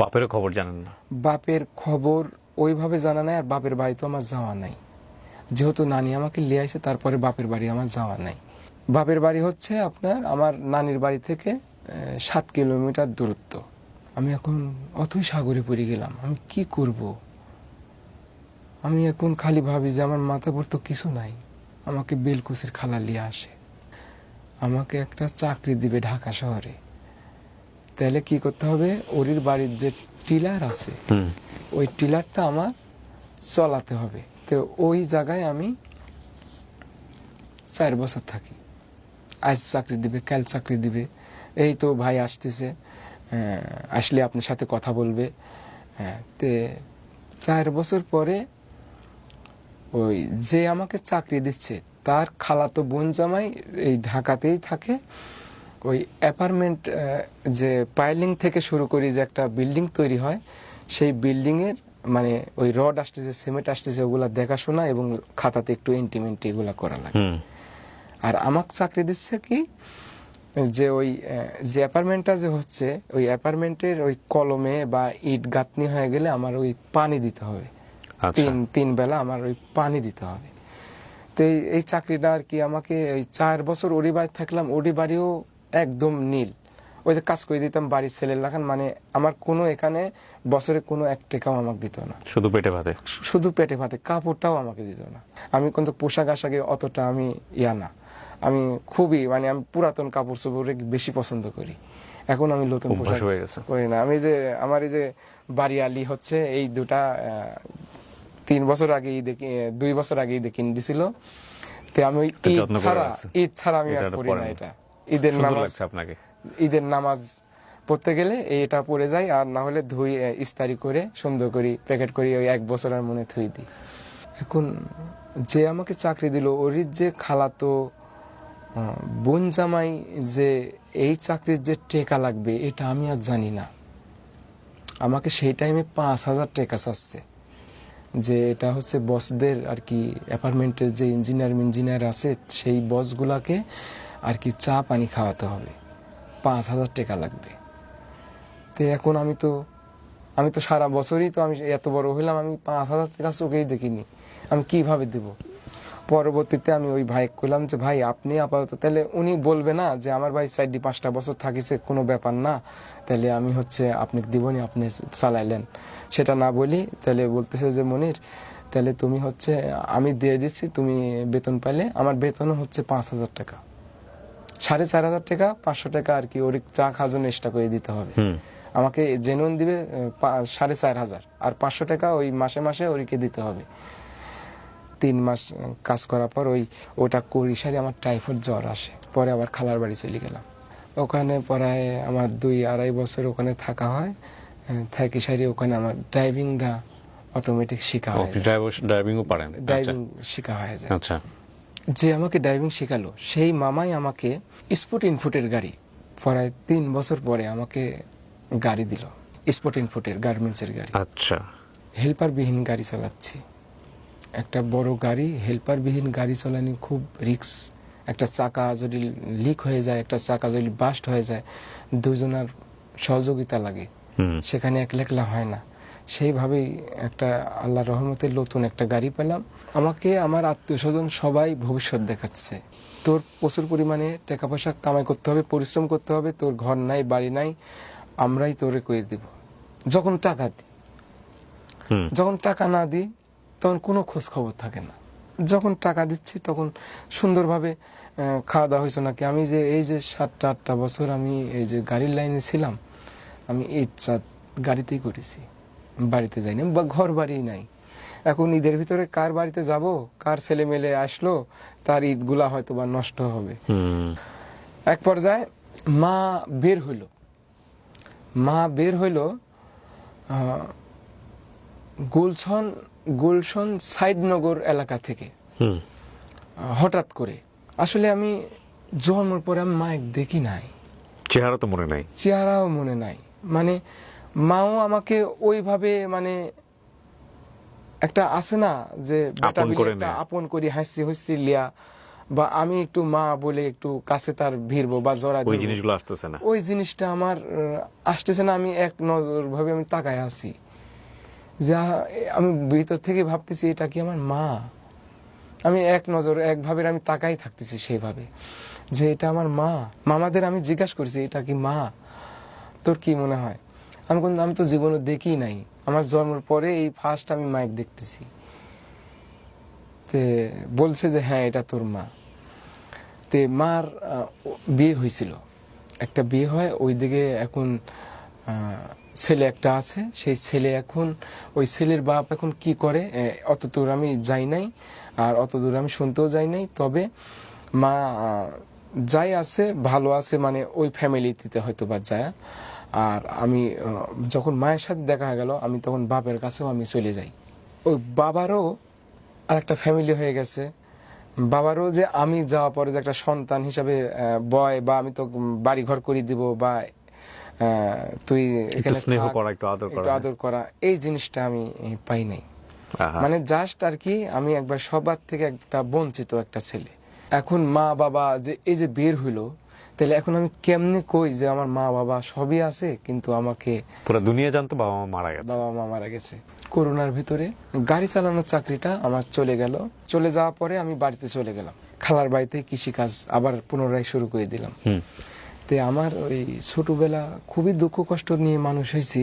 বাপেরও খবর জানেন না। বাপের খবর ওইভাবে জানা নাই আর বাপের বাড়ি তো আমার যাওয়া নাই। যেহেতু নানি আমাকে লিয়ে আইছে, তারপরে বাপের বাড়ি আমার যাওয়া নাই। বাপের বাড়ি হচ্ছে আপনার আমার নানির বাড়ি থেকে সাত কিলোমিটার দূরত্ব। আমি এখন অথই সাগরে পড়ে গেলাম। আমি কি করব? আমি এখন খালি ভাবি যে আমার মাথা তো কিছু নাই। আমাকে বেলকুসের খালা লিয়ে আসে। আমাকে একটা চাকরি দিবে ঢাকা শহরে। তাহলে কি করতে হবে? ওরির বাড়ির যে টিলার আছে ওই টিলারটা আমার চলাতে হবে। তো ওই জায়গায় আমি চার বছর থাকি। আজ চাকরি দিবে কাল চাকরি দিবে। এই তো ভাই আসতেছে। আসলে আপনার সাথে কথা বলবে। তে চার বছর পরে ওই যে আমাকে চাকরি দিচ্ছে তার খালাতো বোন জামাই এই ঢাকাতেই থাকে। ওই অ্যাপার্টমেন্ট যে পাইলিং থেকে শুরু করি যে একটা বিল্ডিং তৈরি হয় সেই বিল্ডিং এর মানে ওই রড আসতেছে সিমেন্ট আসতেছে ওগুলা দেখাশোনা এবং খাতাতে একটু এন্টিমেন্ট এগুলা করা লাগে। আর আমাকে চাকরি দিচ্ছে কি যে ওই যে অ্যাপার্টমেন্টটা যে হচ্ছে ওই অ্যাপার্টমেন্টের ওই কলমে বা ইট গাঁথনি হয়ে গেলে আমার ওই পানি দিতে হবে। আচ্ছা। তিন তিন বেলা আমার ওই পানি দিতে হবে। তো এই- চাকরিটা আর কি আমাকে এই চার বছর ওরি বাড়ি থাকলাম ওরি বাড়িও একদম নীল। ওই যে কাজ করে দিতাম বাড়ির ছেলের লাগান মানে আমার কোনো এখানে বছরে কোনো এক টাকাও আমাকে দিত না। শুধু পেটে ভাতে? শুধু পেটে ভাতে কাপড়টাও আমাকে দিত না। আমি কিন্তু পোশাক আশাকে অতটা আমি ইয়া না। আমি খুবই মানে আমি পুরাতন কাপড় চোপড়ে বেশি পছন্দ করি। এখন আমি নতুন পোশাক করি না। আমি যে আমার এই যে বাড়িয়ালি হচ্ছে এই দুটা তিন বছর আগে ঈদে কি- দুই বছর আগে ঈদে কিনে দিছিল তো আমি ওই ঈদ ছাড়া। ঈদ ছাড়া আমি আর করি না। এটা। ঈদের নামাজ আপনাকে। ঈদের নামাজ পড়তে গেলে এটা পড়ে যাই আর না হলে ধুই ইস্তারি করে সুন্দর করি প্যাকেট করি ওই এক বছরের মনে থুই দিই। এখন যে আমাকে চাকরি দিল ওরির যে খালাতো বোন জামাই যে এই চাকরির যে টেকা লাগবে এটা আমি আর জানি না। আমাকে সেই টাইমে পাঁচ হাজার টাকা চাচ্ছে। যে এটা হচ্ছে বসদের আর কি অ্যাপার্টমেন্টের যে ইঞ্জিনিয়ার ইঞ্জিনিয়ার আছে সেই বসগুলাকে আর কি চা পানি খাওয়াতে হবে। পাঁচ হাজার টাকা লাগবে। তো এখন আমি তো আমি তো সারা বছরই তো আমি এত বড় হইলাম, আমি পাঁচ হাজার টাকা চোখেই দেখিনি। আমি কীভাবে দেব? পরবর্তীতে আমি ওই ভাই কইলাম যে, ভাই, আপনি আপাতত তাহলে উনি বলবে না যে, আমার ভাই সাইডে পাঁচটা বছর থাকিছে, কোনো ব্যাপার না। তাহলে আমি হচ্ছে আপনি দিবনি আপনি চালাইলেন। সেটা না বলি, তাহলে বলতেছে যে, মনির, তাহলে তুমি হচ্ছে, আমি দিয়ে দিচ্ছি, তুমি বেতন পাইলে। আমার বেতনও হচ্ছে পাঁচ হাজার টাকা। সাড়ে চার হাজার টাকা পাঁচশো টাকা আর কি ওর চা খাওয়ার জন্য এক্সট্রা করে দিতে হবে। আমাকে জেনুন দিবে সাড়ে চার হাজার। আর পাঁচশো টাকা ওই মাসে মাসে ওরিকে দিতে হবে। তিন মাস কাজ করার পর ওই ওটা করি সারি আমার টাইফয়েড জ্বর আসে। পরে আবার খালার বাড়ি চলে গেলাম। ওখানে প্রায় আমার দুই আড়াই বছর ওখানে থাকা হয়। থাকি সারি ওখানে আমার ড্রাইভিংটা অটোমেটিক শেখা হয় ড্রাইভিংও পারেন। আচ্ছা। ড্রাইভিং শেখা হয়ে যায়। আচ্ছা। যে আমাকে ড্রাইভিং শেখালো সেই মামাই আমাকে স্পোর্ট ইনফুটের গাড়ি। প্রায় তিন বছর পরে আমাকে গাড়ি দিল স্পোর্ট ইনফুটের গার্মেন্টসের গাড়ি। আচ্ছা। হেল্পারবিহীন গাড়ি চালাচ্ছি। একটা বড় গাড়ি হেল্পারবিহীন গাড়ি চালানো খুব রিক্স একটা চাকা যদি লিক হয়ে যায় একটা চাকা যদি বাস্ট হয়ে যায় দুজনের সহযোগিতা লাগে। হুম। সেখানে একলা একলা হয় না। সেইভাবেই একটা আল্লাহ রহমতের নতুন একটা গাড়ি পেলাম। আমাকে আমার আত্মীয় স্বজন সবাই ভবিষ্যৎ দেখাচ্ছে। তোর প্রচুর পরিমাণে টাকা পয়সা কামাই করতে হবে পরিশ্রম করতে হবে তোর ঘর নাই বাড়ি নাই আমরাই তোরে করে দিব। যখন টাকা দিই যখন টাকা না দিই তখন কোনো খোঁজ খবর থাকে না। যখন টাকা দিচ্ছি তখন সুন্দরভাবে খাওয়া দাওয়া হয়েছে নাকি? আমি যে এই যে সাতটা আটটা বছর আমি এই যে গাড়ির লাইনে ছিলাম আমি এই গাড়িতেই করেছি। বাড়িতে যাইনি বা ঘর বাড়ি নাই। এখন ঈদের ভিতরে কার বাড়িতে যাব কার ছেলে মেলে আসলো তার ঈদগুলা হয়তো বা নষ্ট হবে। এক পর্যায়ে মা বের হইল। মা বের হইল গুলশন গুলশন সাইডনগর এলাকা থেকে। হুম। হঠাৎ করে। আসলে আমি জন্মের পরে আমি মায়ের দেখি নাই। চেহারা তো মনে নাই। চেহারাও মনে নাই। মানে মাও আমাকে ওইভাবে মানে একটা আছে না যে আপন করে হাসি হুসরি লিয়া বা আমি একটু মা বলে একটু কাছে তার ভিড়বো বা জড়া ওই জিনিসগুলো আসতেছে না। ওই জিনিসটা আমার আসতেছে না আমি এক নজর ভাবে আমি তাকায় আছি। যা আমি ভিতর থেকে ভাবতেছি এটা কি আমার মা? আমি এক নজর একভাবে আমি তাকাই থাকতেছি সেইভাবে যে এটা আমার মা। মামাদের আমি জিজ্ঞাসা করছি এটা কি মা? তোর কি মনে হয়? আমি কোন আমি তো জীবনে দেখি নাই। আমার জন্মের পরে এই ফার্স্ট আমি মাইক দেখতেছি। তে বলছে যে হ্যাঁ এটা তোর মা। তে মার বিয়ে হয়েছিল। একটা বিয়ে হয়, ওইদিকে এখন ছেলে একটা আছে। সেই ছেলে এখন, ওই ছেলের বাপ এখন কি করে? অত দূর আমি যাই নাই, আর অত দূর আমি শুনতেও যাই নাই। তবে মা যাই আছে, ভালো আছে মানে ওই ফ্যামিলিতে হয়তো বা যায়। আর আমি যখন মায়ের সাথে দেখা গেল আমি তখন বাপের কাছেও আমি চলে যাই। ওই বাবারও আর একটা ফ্যামিলি হয়ে গেছে। বাবারও যে আমি যাওয়ার পরে যে একটা সন্তান হিসাবে বয় বা আমি তো বাড়ি ঘর করে দিব বা তুই এখানে স্নেহ করা, একটু আদর করা। আদর করা এই জিনিসটা আমি পাই নাই। মানে জাস্ট আর কি আমি একবার সবার থেকে একটা বঞ্চিত একটা ছেলে। এখন মা বাবা যে এই যে বের হইল তাহলে এখন আমি কেমনে কই যে আমার মা বাবা সবই আছে কিন্তু আমাকে পুরো দুনিয়া জানতো বাবা মা মারা গেছে। বাবা মা মারা গেছে। করোনার ভিতরে গাড়ি চালানোর চাকরিটা আমার চলে গেল। চলে যাওয়ার পরে আমি বাড়িতে চলে গেলাম। খালার বাড়িতে কৃষিকাজ আবার পুনরায় শুরু করে দিলাম। তে আমার ওই ছোটবেলা খুবই দুঃখ কষ্ট নিয়ে মানুষ হয়েছি।